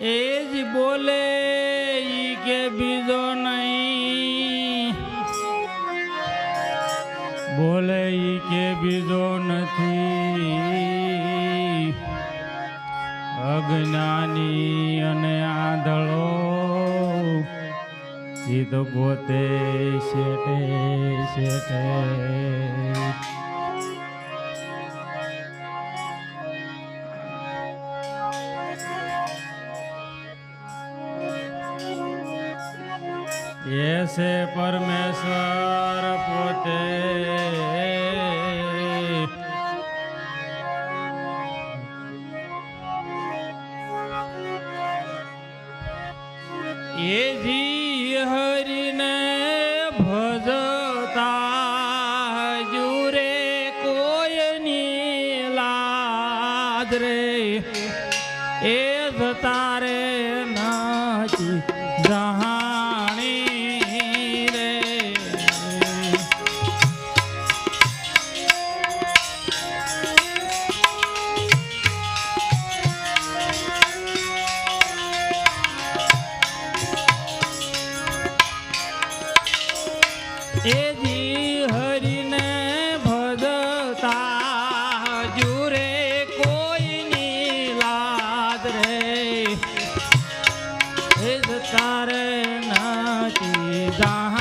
એ જ બોલે ઈ કે બીજો નહીં. બોલે ઈ કે બીજો નથી. અજ્ઞાની અને આંધળો એ તો પોતે શેટે શેટે એ છે પરમેશ્વર પોતે એ down.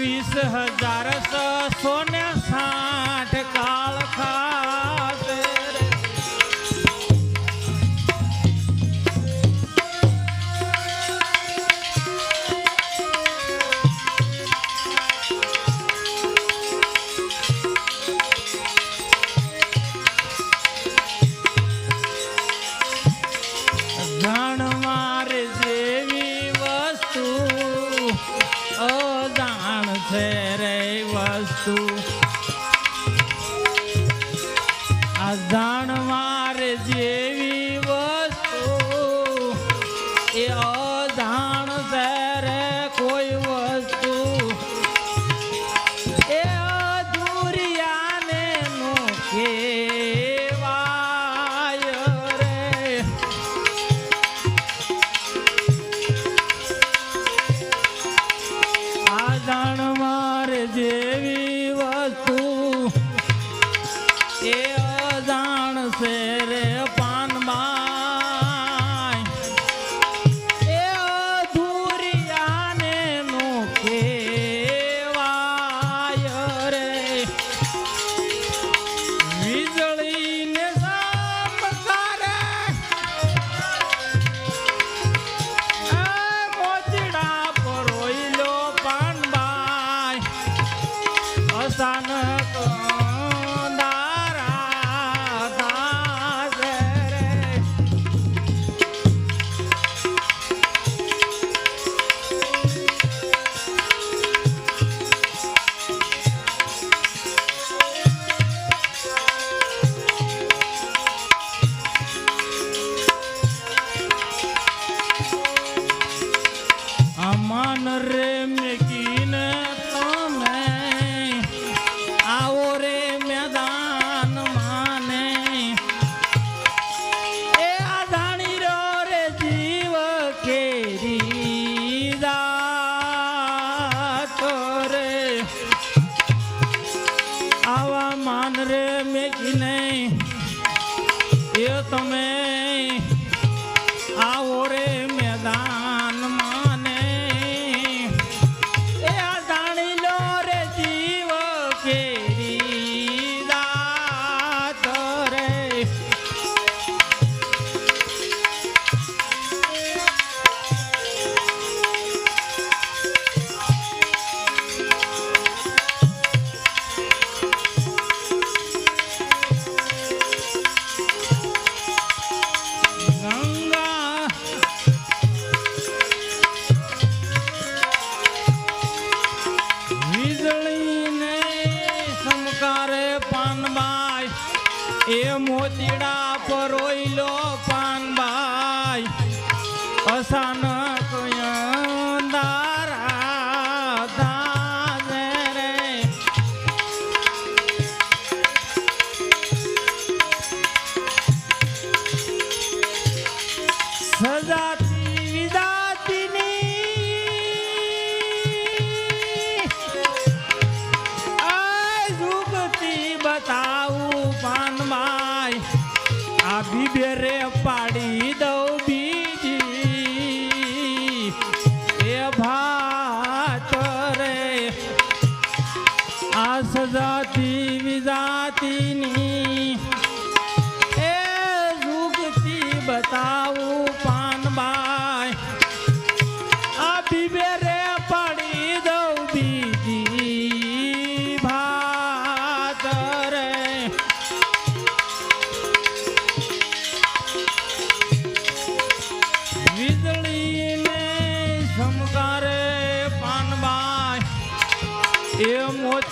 એકવીસ હજાર છસો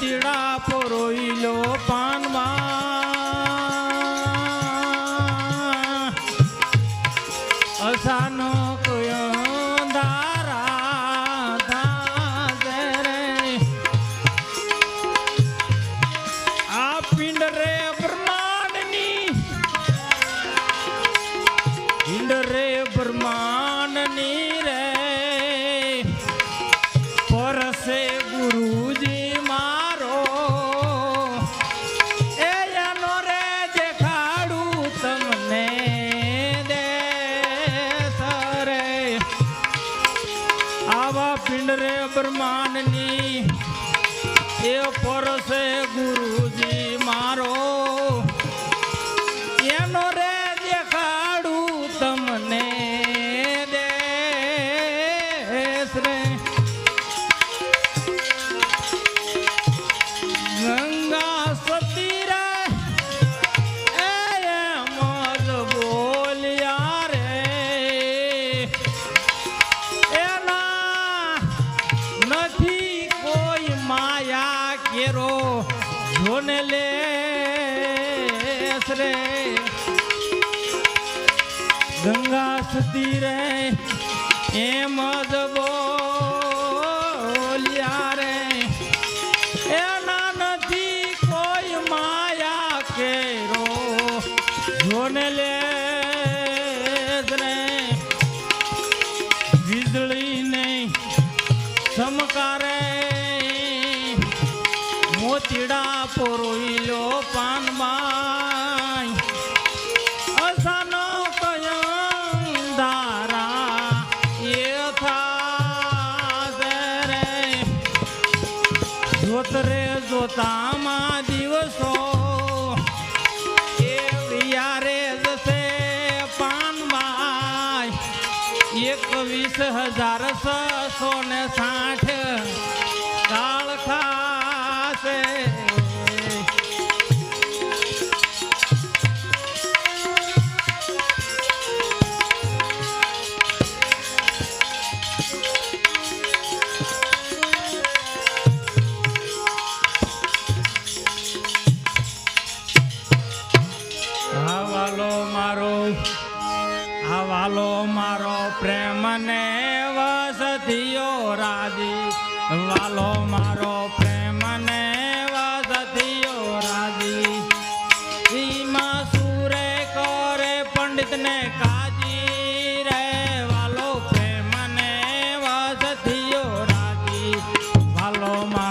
ચીડા પોરોઈલો પા ગંગા સુધી રે એમ જ બોલ. હજાર છસો ને સાઠ. ভালো মা।